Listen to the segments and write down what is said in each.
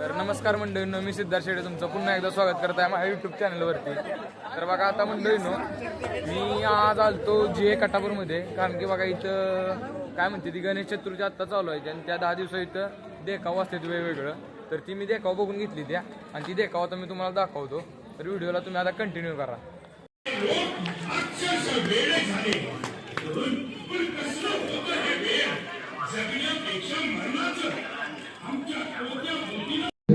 तर नमस्कार मंडळींनो मी सिद्धार्थ शेडे तुमचं पुन्हा एकदा स्वागत करत आहे माझ्या युट्यूब चॅनलवरती तर बघा आता मंडळींनो मी आज आलतो ए कटापूरमध्ये कारण की बघा इथं काय म्हणते ती गणेश चतुर्थी आत्ता चालू आहे आणि त्या दहा दिवसा इथं देखाव असते वेगवेगळं. तर ती मी देखाव बघून घेतली त्या आणि ती देखाव आता मी तुम्हाला दाखवतो. तर व्हिडिओला तुम्ही आता कंटिन्यू करा.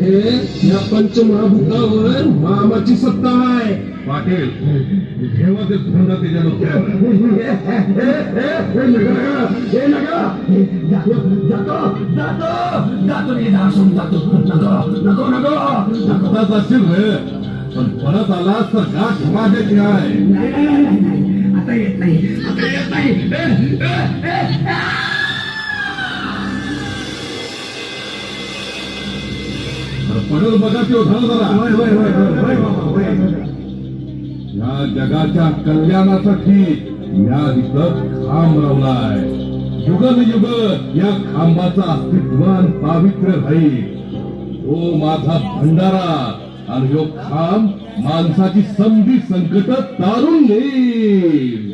या पंचमहाभूतावर मामाची सत्ता आहे पाटील ठेवा ते धोंडा त्याच्या हे नका जातो जातो जातो पण परत आलास तर गाठ माझ्याची आहे पडल बघा तो झालं जरा या जगाच्या कल्याणासाठी या इथं खांब रवलाय युगन युग या खांबाचं अस्तित्वान पावित्र्य राहील. ओ माझा भंडारा. आणि ह्यो खांब माणसाची संधी संकट तारून नेईल.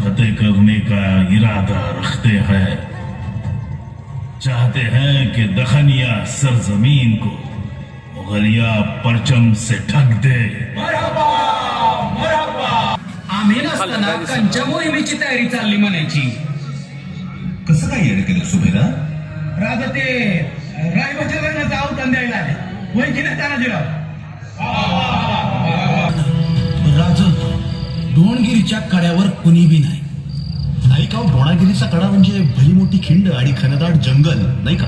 फतेह करने का इरादा रखते हैं। चाहते हैं कि दखनिया सरजमीन को मुगलिया परचम से ढक दे। आम्ही नसताना कंच्या मोहिमेची तयारी चालली म्हणायची कसं काय येणं केलं सुभेदा राजा ते रायबाच्या लग्नाचा अवतान द्यायला आले। वय की तानाजीराव ढोणगिरीच्या कड्यावर कुणी बी नाही. नाही का हो, ढोणागिरीचा कडा म्हणजे भली मोठी खिंड आणि खनदाट जंगल नाही का?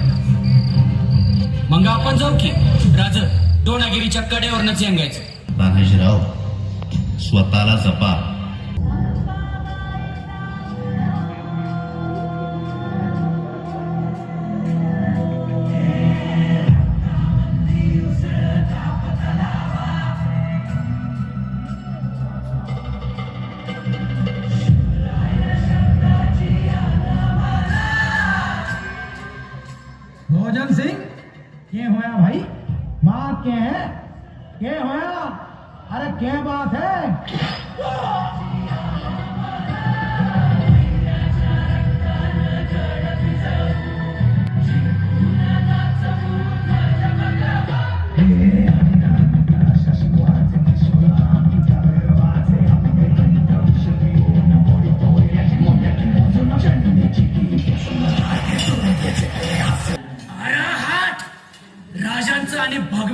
मग आपण जाऊ की? राज दोणागिरीच्या कड्यावरनच यंगायचं. तानाजीराव स्वतःला जपा. के होया भाई? बात क्या है? के होया? अरे क्या बात है?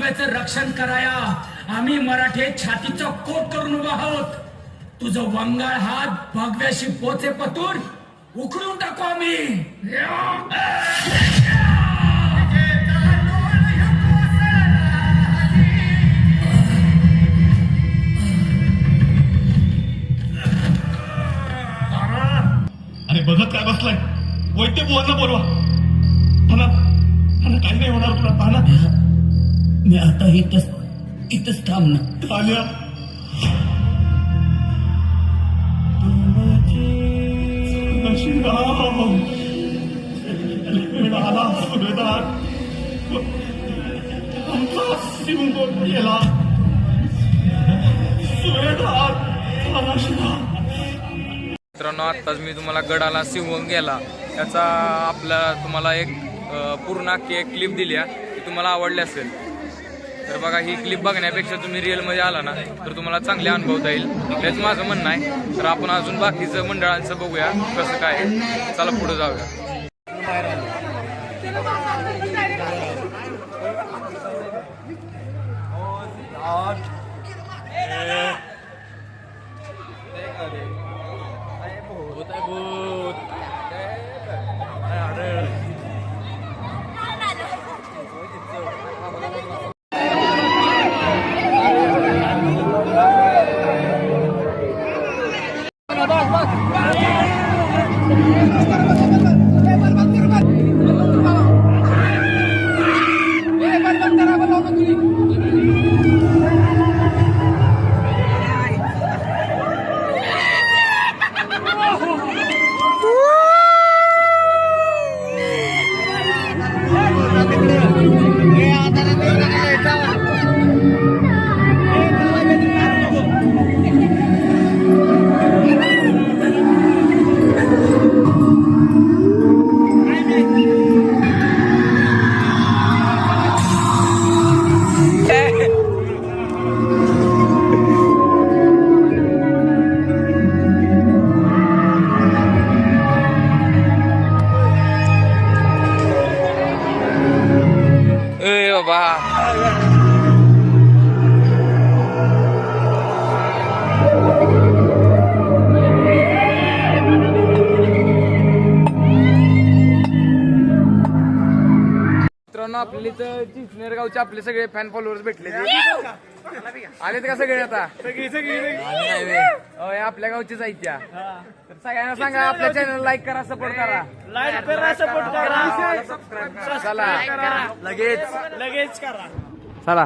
आणि रक्षण कराया. आम्ही मराठे छातीचा कोट करून उभा आहोत. तुझं वंगाळ हात भगव्याशी पोचे पतून उखडून टाकू आम्ही. अरे बघत काय बसलाय? वैद्य बुवांना बोलवा. थाना थाना काही नाही होणार तुला. थाना मी आता इथंच इथंच थांबणार. गेला. मित्रांनो आत्ताच मी तुम्हाला गडाला शिवून गेला. त्याचा आपला तुम्हाला एक पूर्ण अख्खी एक क्लिप दिली आहे ती तुम्हाला आवडली असेल. तर बघा ही क्लिप बघण्यापेक्षा तुम्ही रिअलमध्ये आला ना तर तुम्हाला चांगले अनुभवता येईल हेच माझं म्हणणं आहे. तर आपण अजून बाकीचं मंडळांचं बघूया कसं काय चला पुढे जाऊया. ए yeah. मित्रांनो आपले इथं चिचनेर गावचे आपले सगळे फॅन फॉलोअर्स भेटले आलेत का सगळे आता? आपल्या गावचीच आहेत त्या. तर सगळ्यांना सांगा आपल्या चॅनल लाईक करा सपोर्ट करा. लाईक करा सपोर्ट करा. चला. लगेच. लगेच करा. चला.